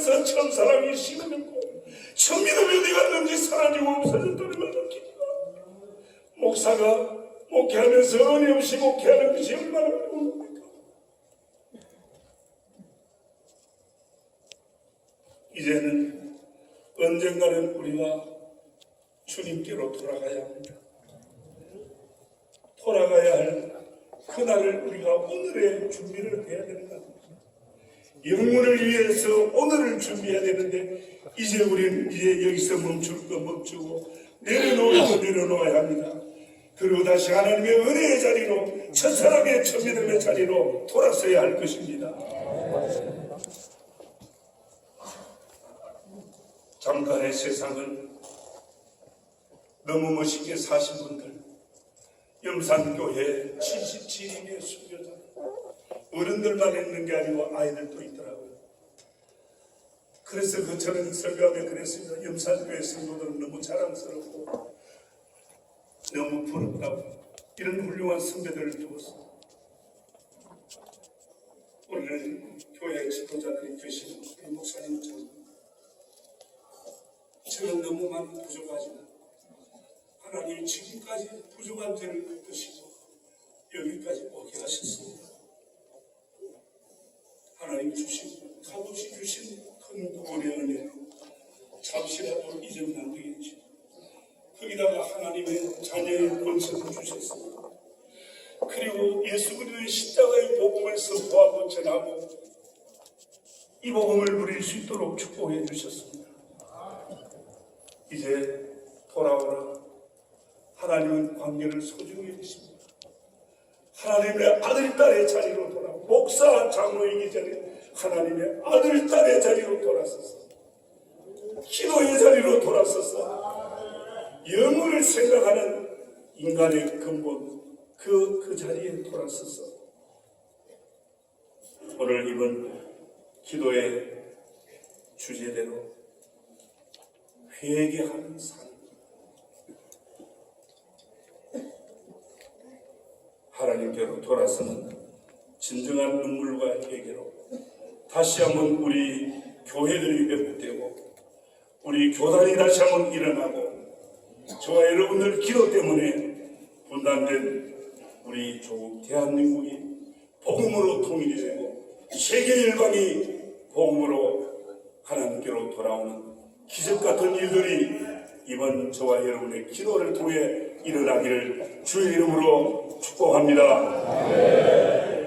그래서 천사랑이 식어졌고 천민음이 어디 갔는지 사라지고 없어졌다는 걸 느낍니다. 목사가 목회하면서 은혜 없이 목회하는 것이 얼마나 어려웁니까? 이제는 언젠가는 우리가 주님께로 돌아가야 합니다. 돌아가야 할 그날을 우리가 오늘의 준비를 해야 같습니다. 영문을 위해서 오늘을 준비해야 되는데 이제 우리는 이제 여기서 멈출 거 멈추고 내려놓을 거 내려놓아야 합니다. 그리고 다시 하나님의 은혜의 자리로 첫사랑의 천민음의 자리로 돌아서야 할 것입니다. 잠깐의 세상을 너무 멋있게 사신 분들 염산교회 77인의 수교자 어른들만 있는 게 아니고 아이들도 있더라고요. 그래서 그 저는 설교하며 그랬습니다. 염산교회 성도들은 너무 자랑스럽고 너무 부럽다고 이런 훌륭한 선배들을 두었습니다. 오늘 교회 지도자들이 계시는 우리 목사님처럼 저는 너무 많이 부족하지만 하나님이 지금까지 부족한 죄를 덮으시고 여기까지 오게 하셨습니다. 하나님 주신 값없이 주신 큰 구원의 은혜로 잠시라도 잊으면 안 되겠죠. 거기다가 하나님의 자녀의 권세를 주셨습니다. 그리고 예수 그리스도의 십자가의 복음을 선포하고 전하고 이 복음을 누릴 수 있도록 축복해 주셨습니다. 이제 돌아오라. 하나님은 관계를 소중히 여기십니다. 하나님의 아들, 딸의 자리로 돌아 목사, 장로이기 전에 하나님의 아들, 딸의 자리로 돌아섰어. 기도의 자리로 돌아섰어. 영혼을 생각하는 인간의 근본, 그, 그 자리에 돌아섰어. 오늘 이번 기도의 주제대로 회개하는 삶. 하나님께로 돌아서는 진정한 눈물과 회개로 다시 한번 우리 교회들이 회복되고 우리 교단이 다시 한번 일어나고 저와 여러분들 기도 때문에 분단된 우리 조국 대한민국이 복음으로 통일이 되고 세계 일방이 복음으로 하나님께로 돌아오는 기적 같은 일들이 이번 저와 여러분의 기도를 통해 일어나기를 주의 이름으로 축복합니다.